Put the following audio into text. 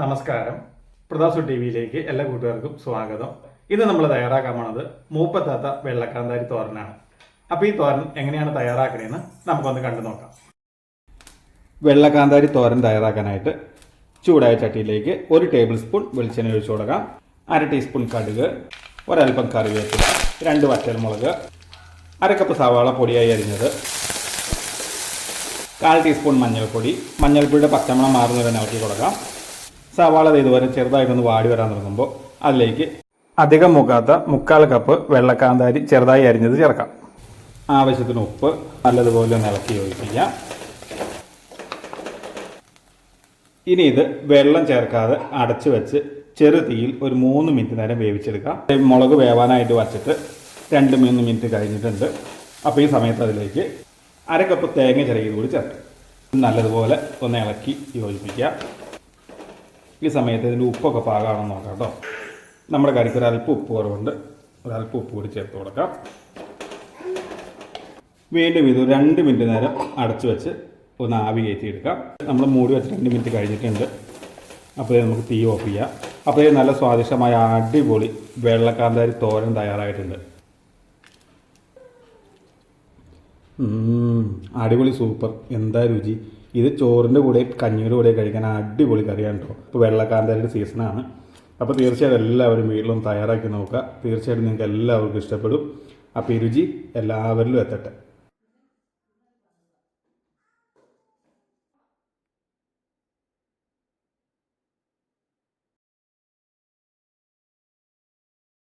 നമസ്കാരം. പ്രതാസു ടി വിയിലേക്ക് എല്ലാ കൂട്ടുകാർക്കും സ്വാഗതം. ഇന്ന് നമ്മൾ തയ്യാറാക്കാൻ പോണത് മൂപ്പത്താത്ത വെള്ളക്കാന്താരി തോരനാണ്. അപ്പോൾ ഈ തോരൻ എങ്ങനെയാണ് തയ്യാറാക്കണേന്ന് നമുക്കൊന്ന് കണ്ടു നോക്കാം. വെള്ളക്കാന്താരി തോരൻ തയ്യാറാക്കാനായിട്ട് ചൂടായ ചട്ടിയിലേക്ക് ഒരു ടേബിൾ സ്പൂൺ വെളിച്ചെണ്ണ ഒഴിച്ചു കൊടുക്കാം. അര ടീസ്പൂൺ കടുക് ഒരൽപ്പം കറിവേപ്പില രണ്ട് വറ്റൽമുളക് അര കപ്പ് സവാള പൊടിയായി അരിഞ്ഞത് കാൽ ടീസ്പൂൺ മഞ്ഞൾപ്പൊടി. മഞ്ഞൾപ്പൊടിയുടെ പച്ചമണം മാറുന്നവരെ ഇളക്കി കൊടുക്കാം. സവാള ഇതുവരെ ചെറുതായിട്ടൊന്ന് വാടി വരാൻ തുടങ്ങുമ്പോൾ അതിലേക്ക് അധികം മുക്കാത്ത മുക്കാൽ കപ്പ് വെള്ളക്കാന്താരി ചെറുതായി അരിഞ്ഞത് ചേർക്കാം. ആവശ്യത്തിന് ഉപ്പ് നല്ലതുപോലെ ഇളക്കി യോജിപ്പിക്കാം ഇനി ഇത് വെള്ളം ചേർക്കാതെ അടച്ചു വെച്ച് ചെറു തീയിൽ ഒരു മൂന്ന് മിനിറ്റ് നേരം വേവിച്ചെടുക്കാം. മുളക് വേവാനായിട്ട് വച്ചിട്ട് രണ്ട് മൂന്ന് മിനിറ്റ് കഴിഞ്ഞിട്ടുണ്ട്. അപ്പോൾ ഈ സമയത്ത് അതിലേക്ക് അര കപ്പ് തേങ്ങ ചെറിയ കൂടി ചേർക്കും. നല്ലതുപോലെ ഒന്ന് ഇളക്കി യോജിപ്പിക്കുക. ഈ സമയത്ത് ഇതിന്റെ ഉപ്പൊക്കെ പാകമാണെന്ന് നോക്കാം കേട്ടോ. നമ്മുടെ കറിക്ക് ഒരല്പം ഉപ്പ് കുറവുണ്ട്. ഒരല്പം ഉപ്പ് കൂടി ചേർത്ത് കൊടുക്കാം. വീണ്ടും ഇത് രണ്ട് മിനിറ്റ് നേരം അടച്ചു വെച്ച് ഒന്ന് ആവി കയറ്റിയെടുക്കാം. നമ്മൾ മൂടി വെച്ച് രണ്ട് മിനിറ്റ് കഴിഞ്ഞിട്ടുണ്ട്. അപ്പോൾ നമുക്ക് തീ ഓഫ് ചെയ്യാം. അപ്പോൾ നല്ല സ്വാദിഷ്ടമായ അടിപൊളി വെള്ളക്കാന്താരി തോരൻ തയ്യാറായിട്ടുണ്ട്. അടിപൊളി സൂപ്പർ. എന്താ രുചി? ഇത് ചോറിന്റെ കൂടെ കഞ്ഞിയുടെ കൂടെ കഴിക്കാൻ അടിപൊളി കറിയാണ് കേട്ടോ ഇപ്പോൾ വെള്ളക്കാന്താരിയുടെ സീസണാണ്. അപ്പോൾ തീർച്ചയായിട്ടും എല്ലാവരും വീട്ടിലും തയ്യാറാക്കി നോക്കുക. തീർച്ചയായിട്ടും നിങ്ങൾക്ക് എല്ലാവർക്കും ഇഷ്ടപ്പെടും. അപ്പോൾ രുചി എല്ലാവരിലും എത്തട്ടെ.